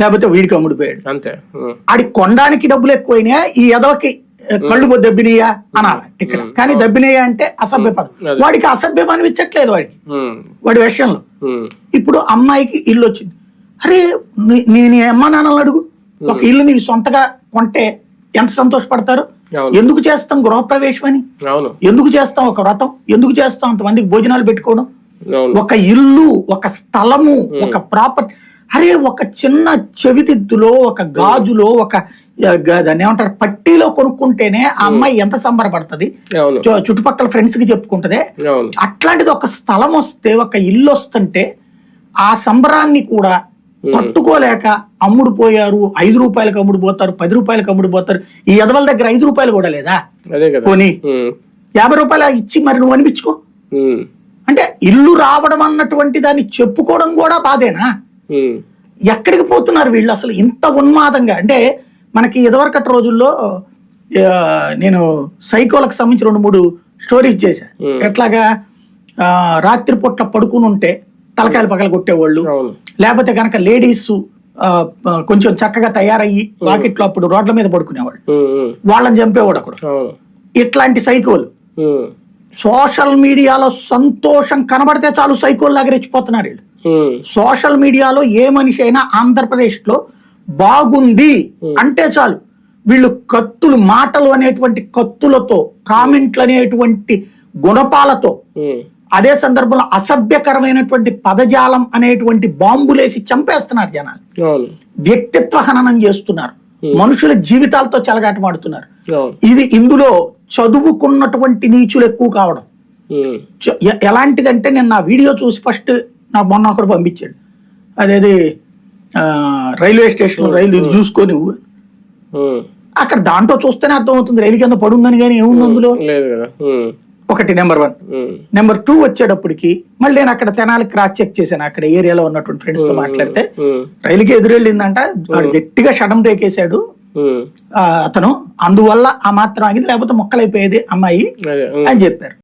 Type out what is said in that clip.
లేకపోతే వీడికి అమ్ముడిపోయాడు అంతే. ఆడి కొనడానికి డబ్బులు ఎక్కువైనాయా? ఈ ఎదవకి కళ్ళు దబ్బినయ్యా అనాలి ఇక్కడ. కానీ దబ్బినయ్యా అంటే అసభ్య పదం. వాడికి అసభ్యం అనిపించట్లేదు వాడికి. ఉమ్, వాడి విషయంలో. ఇప్పుడు అమ్మాయికి ఇల్లు వచ్చింది. అరే నీ- నీ అమ్మ నాన్నలు అడుగు. ఒక ఇల్లు నీకు సొంతగా కొంటే ఎంత సంతోషపడతారు. ఎందుకు చేస్తాం గృహప్రవేశం అని ఎందుకు చేస్తాం ఒక వ్రతం? ఎందుకు చేస్తాం అంతమందికి భోజనాలు పెట్టుకోవడం? ఒక ఇల్లు ఒక స్థలము ఒక ప్రాపర్టీ అరే ఒక చిన్న చెవిదిద్దులో ఒక గాజులో ఒక దాన్ని ఏమంటారు పట్టీలో కొనుక్కుంటేనే ఆ అమ్మాయి ఎంత సంబరపడుతుంది? చుట్టుపక్కల ఫ్రెండ్స్కి చెప్పుకుంటదే అట్లాంటిది ఒక స్థలం వస్తే ఒక ఇల్లు వస్తుంటే ఆ సంబరాన్ని కూడా తట్టుకోలేక అమ్ముడు పోయారు ఐదు రూపాయలకు అమ్ముడు పోతారు పది రూపాయలకు అమ్ముడు పోతారు ఈ ఎదవల దగ్గర ఐదు రూపాయలు కూడా లేదా? ఉమ్, యాభై రూపాయలు ఇచ్చి మరి నువ్వు అనిపించుకో. అంటే ఇల్లు రావడం అన్నటువంటి దాన్ని చెప్పుకోవడం కూడా బాధేనా? ఎక్కడికి పోతున్నారు వీళ్ళు అసలు ఇంత ఉన్మాదంగా? అంటే మనకి ఇదివరకటి రోజుల్లో నేను సైకోలకు సంబంధించి రెండు మూడు స్టోరీస్ చేశా. ఎట్లాగా ఆ, రాత్రి పూట పడుకుని ఉంటే తలకాయలు పగల కొట్టేవాళ్ళు. లేకపోతే కనుక లేడీస్ కొంచెం చక్కగా తయారయ్యి వాకిట్లో అప్పుడు రోడ్ల మీద పడుకునేవాళ్ళు. వాళ్ళని చంపేవాడు అక్కడ. ఇట్లాంటి సైకోలు. సోషల్ మీడియాలో సంతోషం కనబడితే చాలు సైకోల్ లాగా రెచ్చిపోతున్నారు వీళ్ళు సోషల్ మీడియాలో ఏ మనిషి అయినా ఆంధ్రప్రదేశ్లో బాగుంది అంటే చాలు. వీళ్ళు కత్తులు మాటలు అనేటువంటి కత్తులతో కామెంట్లు అనేటువంటి గుణపాలతో అదే సందర్భంలో అసభ్యకరమైనటువంటి పదజాలం అనేటువంటి బాంబులేసి చంపేస్తున్నారు జనాలు. వ్యక్తిత్వ హననం చేస్తున్నారు. మనుషుల జీవితాలతో చెలగాటమాడుతున్నారు. ఇది ఇందులో చదువుకున్నటువంటి నీచులు ఎక్కువ కావడం. ఎలాంటిదంటే నేను నా వీడియో చూసి ఫస్ట్ నాకు మొన్న ఒకడు పంపించాడు. అదేది రైల్వే స్టేషన్ రైలు ఇది చూసుకొని అక్కడ దాంట్లో చూస్తేనే అర్థమవుతుంది రైలు కింద పడుందని కానీ ఏముంది అందులో? ఒకటి నెంబర్ వన్. నెంబర్ టూ వచ్చేటప్పటికి మళ్ళీ నేను అక్కడ తెనాలి క్రాస్ చెక్ చేశాను. అక్కడ ఏరియాలో ఉన్నటువంటి ఫ్రెండ్స్తో మాట్లాడితే రైలుకి ఎదురెళ్ళిందంట. వాడు గట్టిగా షడం బ్రేక్ వేసాడు అతను అందువల్ల ఆ మాత్రం ఆగింది లేకపోతే మొక్కలైపోయేది అమ్మాయి. అని చెప్పారు